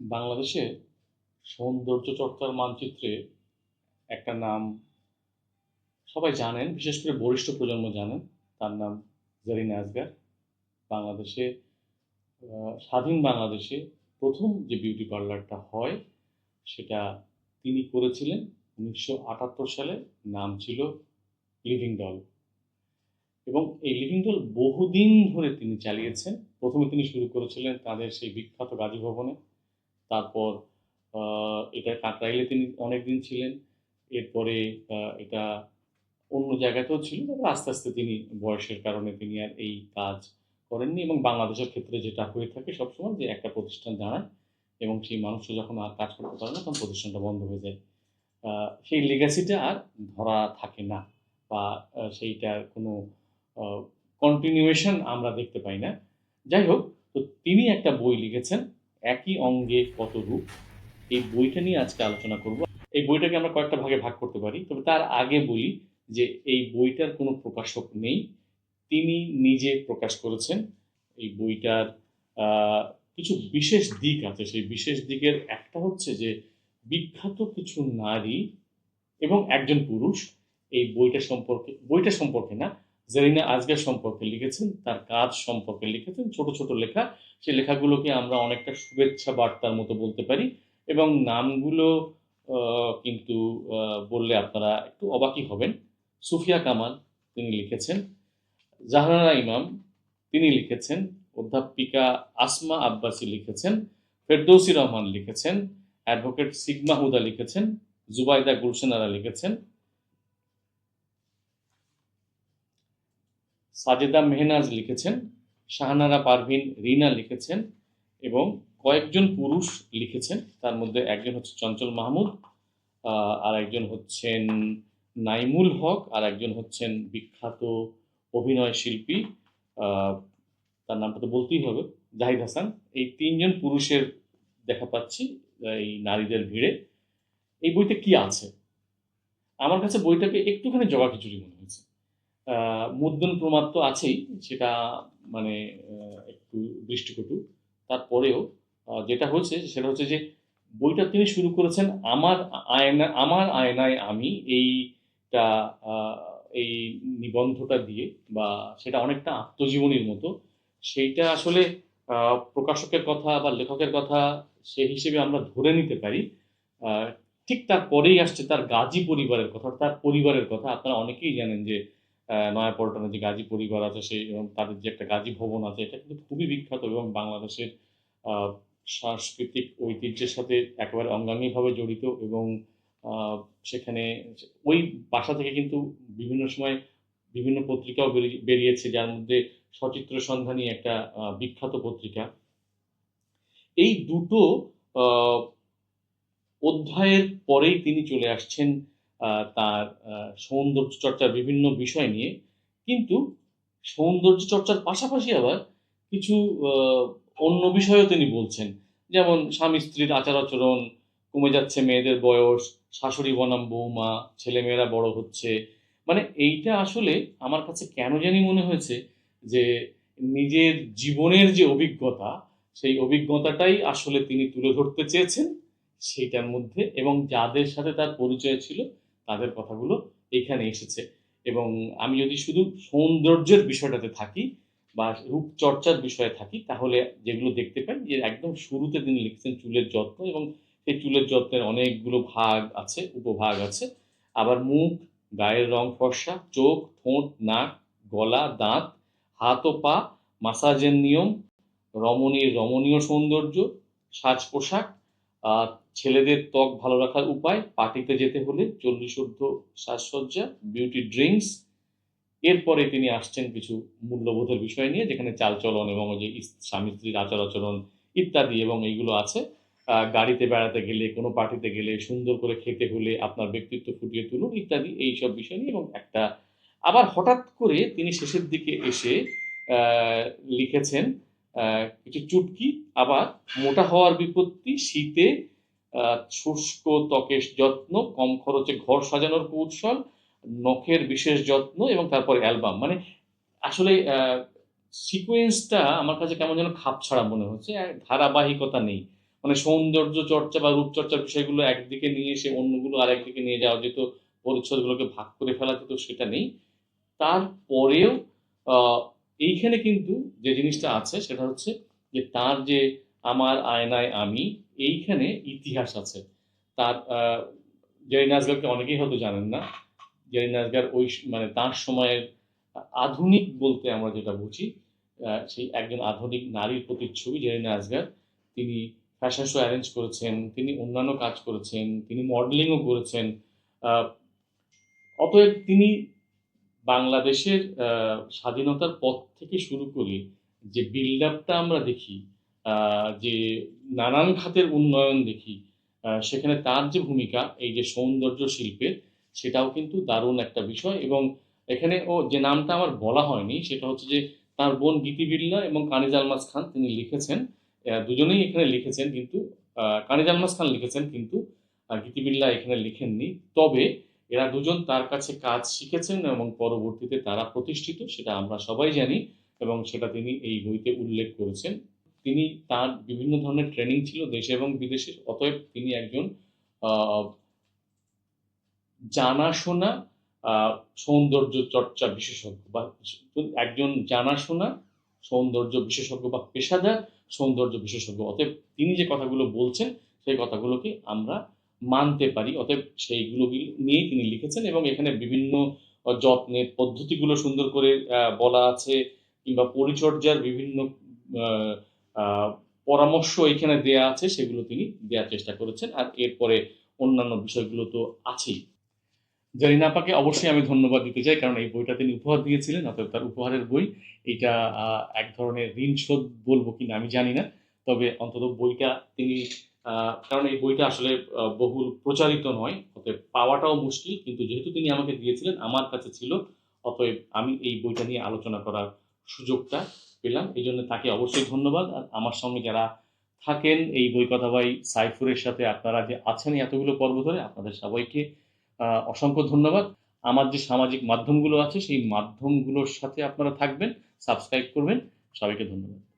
বাংলাদেশে সৌন্দর্য চর্চার মানচিত্রে একটা নাম সবাই জানেন, বিশেষ করে বরিষ্ঠ প্রজন্ম জানেন। তার নাম জারিনা আজগার। বাংলাদেশে স্বাধীন বাংলাদেশে প্রথম যে বিউটি পার্লারটা হয়, সেটা তিনি করেছিলেন উনিশশো আটাত্তর সালে। নাম ছিল লিভিং ডল। এবং এই লিভিং ডল বহুদিন ধরে তিনি চালিয়েছেন। প্রথমে তিনি শুরু করেছিলেন তাদের সেই বিখ্যাত গাজী ভবনে। তারপর এটা কাকরাইলে তিনি অনেক দিন ছিলেন। এরপরে এটা অন্য জায়গাতেও ছিল তারপর আস্তে আস্তে তিনি বয়সের কারণে তিনি আর এই কাজ করেননি এবং বাংলাদেশের ক্ষেত্রে যেটা হয়ে থাকে সবসময় যে একটা প্রতিষ্ঠান দাঁড়ায় এবং সেই মানুষটা যখন আর কাজ করতে পারে না, তখন প্রতিষ্ঠানটা বন্ধ হয়ে যায়। সেই লেগাসিটা আর ধরা থাকে না বা সেইটার কোনো কন্টিনিউয়েশন আমরা দেখতে পাই না। যাই হোক, তো তিনি একটা বই লিখেছেন একই অঙ্গে কত রূপ? এই বইটা নিয়ে আজকে আলোচনা করব। এই বইটাকে আমরা কয়েকটা ভাগে ভাগ করতে পারি। তবে তার আগে বলি যে এই বইটার কোনো প্রকাশক নেই। তিনি নিজে প্রকাশ করেছেন। এই বইটার কিছু বিশেষ দিক আছে। সেই বিশেষ দিকের একটা হচ্ছে যে বিখ্যাত কিছু নারী এবং একজন পুরুষ এই বইটা সম্পর্কে বইটা সম্পর্কে না জেরিনা আজগার সম্পর্কে লিখেছেন, তার কাজ সম্পর্কে লিখেছেন, ছোট ছোট লেখা। সেই লেখাগুলোকে আমরা অনেকটা শুভেচ্ছা বার্তার মতো বলতে পারি এবং নামগুলো কিন্তু বললে আপনারা একটু অবাকই হবেন। সুফিয়া কামাল তিনি লিখেছেন, জাহানারা ইমাম তিনি লিখেছেন, অধ্যাপিকা আসমা আব্বাসী লিখেছেন, ফেরদৌসি রহমান লিখেছেন, অ্যাডভোকেট সিগমা হুদা লিখেছেন, জুবাইদা গুলশানারা লিখেছেন সাজেদা মেহনাজ লিখেছেন, শাহানারা পারভিন রিনা লিখেছেন এবং কয়েকজন পুরুষ লিখেছেন। তার মধ্যে একজন হচ্ছে চঞ্চল মাহমুদ আর একজন হচ্ছেন নাইমুল হক আর একজন হচ্ছেন বিখ্যাত অভিনয় শিল্পী তার নামটা তো বলতেই হবে, জাহিদ হাসান। এই তিনজন পুরুষের দেখা পাচ্ছি, এই নারীদের ভিড়ে। এই বইতে কি আছে? আমার কাছে বইটাকে একটুখানি জগা খিচুড়ি মনে হয়েছে। মুদ্রণ প্রমাদ তো আছেই, সেটা মানে একটু দৃষ্টিকটু। তারপরেও যেটা হচ্ছে সেটা হচ্ছে যে, বইটা তিনি শুরু করেছেন, আমার আয়না, আমার আয়নায় আমি এইটা এই নিবন্ধটা দিয়ে, বা সেটা অনেকটা আত্মজীবনীর মতো। সেইটা আসলে প্রকাশকের কথা বা লেখকের কথা সে হিসেবে আমরা ধরে নিতে পারি। ঠিক তারপরেই আসছে তার গাজী পরিবারের কথা, তার পরিবারের কথা। আপনারা অনেকেই জানেন যে নয়াপল্টনে যে গাজী পরিবার আছে সেই তাদের যে একটা গাজী ভবন আছে, এটা কিন্তু খুবই বিখ্যাত এবং বাংলাদেশের সাংস্কৃতিক ঐতিহ্যের সাথে একেবারে অঙ্গাঙ্গিভাবে জড়িত এবং সেখানে ওই বাসা থেকে কিন্তু বিভিন্ন সময় বিভিন্ন পত্রিকাও বেরিয়ে- বেরিয়েছে, যার মধ্যে সচিত্র সন্ধানী একটা বিখ্যাত পত্রিকা। এই দুটো অধ্যায়ের পরেই তিনি চলে আসছেন তার সৌন্দর্য চর্চার বিভিন্ন বিষয় নিয়ে। কিন্তু সৌন্দর্য চর্চার পাশাপাশি আবার কিছু অন্য বিষয়ও তিনি বলছেন। যেমন স্বামী স্ত্রীর আচার আচরণ, কমে যাচ্ছে মেয়েদের বয়স, শাশুড়ি বনাম বৌমা, ছেলেমেয়েরা বড় হচ্ছে। মানে এইটা আসলে আমার কাছে কেন জানি মনে হয়েছে যে নিজের জীবনের যে অভিজ্ঞতা, সেই অভিজ্ঞতাটাই আসলে তিনি তুলে ধরতে চেয়েছেন সেইটার মধ্যে এবং যাদের সাথে তার পরিচয় ছিল তাদের কথাগুলো এখানে এসেছে। এবং আমি যদি শুধু সৌন্দর্যের বিষয়টাতে থাকি বা রূপচর্চার বিষয়ে থাকি, তাহলে যেগুলো দেখতে পাই যে একদম শুরুতে তিনি লিখছেন চুলের যত্ন এবং সেই চুলের যত্নের অনেকগুলো ভাগ আছে, উপভাগ আছে। আবার মুখ, গায়ের রং, ফর্সা, চোখ, ঠোঁট, নাক, গলা, দাঁত, হাত ও পা, মাসাজের নিয়ম, রমণীর রমণীয় সৌন্দর্য, সাজ পোশাক ছেলেদের ত্বক ভালো রাখার উপায় পার্টিতে যেতে হলে চল্লিশ সাজসজ্জা বিউটি ড্রিঙ্কস এরপরে তিনি আসছেন কিছু মূল্যবোধের বিষয় নিয়ে, যেখানে চালচলন এবং ওই যে স্বামী স্ত্রীর আচার আচরণ ইত্যাদি এবং এইগুলো আছে। গাড়িতে বেড়াতে গেলে, কোনো পার্টিতে গেলে, সুন্দর করে খেতে হলে আপনার ব্যক্তিত্ব ফুটিয়ে তুলুন ইত্যাদি, এইসব বিষয় নিয়ে এবং একটা আবার হঠাৎ করে তিনি শেষের দিকে এসে লিখেছেন কিছু চুটকি, আবার মোটা হওয়ার বিপত্তি, শীতে শুষ্ক ত্বকের যত্ন, কম খরচে ঘর সাজানোর কৌশল, নখের বিশেষ যত্ন এবং তারপরে অ্যালবাম। মানে আসলে সিকোয়েন্সটা আমার কাছে কেমন যেন খাপ ছাড়া মনে হচ্ছে ধারাবাহিকতা নেই। মানে সৌন্দর্য চর্চা বা রূপচর্চার বিষয়গুলো একদিকে নিয়ে এসে অন্যগুলো আরেকদিকে নিয়ে যাওয়া যেত, পরিচ্ছদগুলোকে ভাগ করে ফেলা যেত, সেটা নেই। তারপরেও এইখানে কিন্তু যে জিনিসটা আছে, সেটা হচ্ছে যে তার যে আমার আয়নায় আমি, এইখানে ইতিহাস আছে। তার জেরি নাজগারকে অনেকেই হয়তো জানেন না। জেরি নাজগার ওই মানে তার সময়ের আধুনিক বলতে আমরা যেটা বুঝি সেই একজন আধুনিক নারীর প্রতিচ্ছবি জেরি নাজগার। তিনি ফ্যাশন শো অ্যারেঞ্জ করেছেন, তিনি অন্যান্য কাজ করেছেন, তিনি মডেলিংও করেছেন। অতএব তিনি বাংলাদেশের স্বাধীনতার পর থেকে শুরু করে যে বিল্ড আমরা দেখি যে নানান খাতের উন্নয়ন দেখি সেখানে তার যে ভূমিকা, এই যে সৌন্দর্য শিল্পের সেটাও কিন্তু দারুণ একটা বিষয় এবং এখানে ও যে নামটা আমার বলা হয়নি, সেটা হচ্ছে যে তার বোন গীতি বিল্লা এবং কানিজ আলমাস খান তিনি লিখেছেন। দুজনেই এখানে লিখেছেন কিন্তু কানিজ আলমাস খান লিখেছেন কিন্তু গীতি বিল্লা এখানে লিখেননি। তবে এরা দুজন তার কাছে কাজ শিখেছেন এবং পরবর্তীতে তারা প্রতিষ্ঠিত, সেটা আমরা সবাই জানি এবং সেটা তিনি এই বইতে উল্লেখ করেছেন। তিনি তার বিভিন্ন ধরনের ট্রেনিং ছিল দেশে এবং বিদেশে। অতএব তিনি একজন জানাশোনা সৌন্দর্য চর্চা বিশেষজ্ঞ বা একজন জানাশোনা, সৌন্দর্য বিশেষজ্ঞ বা পেশাদার সৌন্দর্য বিশেষজ্ঞ। অতএব তিনি যে কথাগুলো বলছেন, সেই কথাগুলোকে আমরা মানতে পারি। অতএব সেইগুলো নিয়েই তিনি লিখেছেন এবং এখানে বিভিন্ন যত্নের পদ্ধতিগুলো সুন্দর করে বলা আছে কিংবা পরিচর্যার বিভিন্ন পরামর্শ এখানে দেয়া আছে, সেগুলো তিনি দেওয়ার চেষ্টা করেছেন, আর এরপরে অন্যান্য বিষয়গুলো তো আছেই। জারিনাপাকে অবশ্যই আমি ধন্যবাদ দিতে চাই, কারণ এই বইটা তিনি উপহার দিয়েছিলেন অতএব তার উপহারের বই। এটা এক ধরনের ঋণ শোধ বলব কিনা আমি জানি না, তবে অন্তত বইটা তিনি কারণ এই বইটা আসলে বহুল প্রচারিত নয়, অতএব পাওয়াটাও মুশকিল, কিন্তু যেহেতু তিনি আমাকে দিয়েছিলেন, আমার কাছে ছিল, অতএব আমি এই বইটা নিয়ে আলোচনা করার সুযোগটা পেলাম, এই জন্য তাকে অবশ্যই ধন্যবাদ। আর আমার সঙ্গে যারা থাকেন এই বই কথা ভাই সাইফুরের সাথে, আপনারা যে আছেন এতগুলো পর্ব ধরে, আপনাদের সবাইকে অসংখ্য ধন্যবাদ। আমার যে সামাজিক মাধ্যমগুলো আছে, সেই মাধ্যমগুলোর সাথে আপনারা থাকবেন, সাবস্ক্রাইব করবেন। সবাইকে ধন্যবাদ।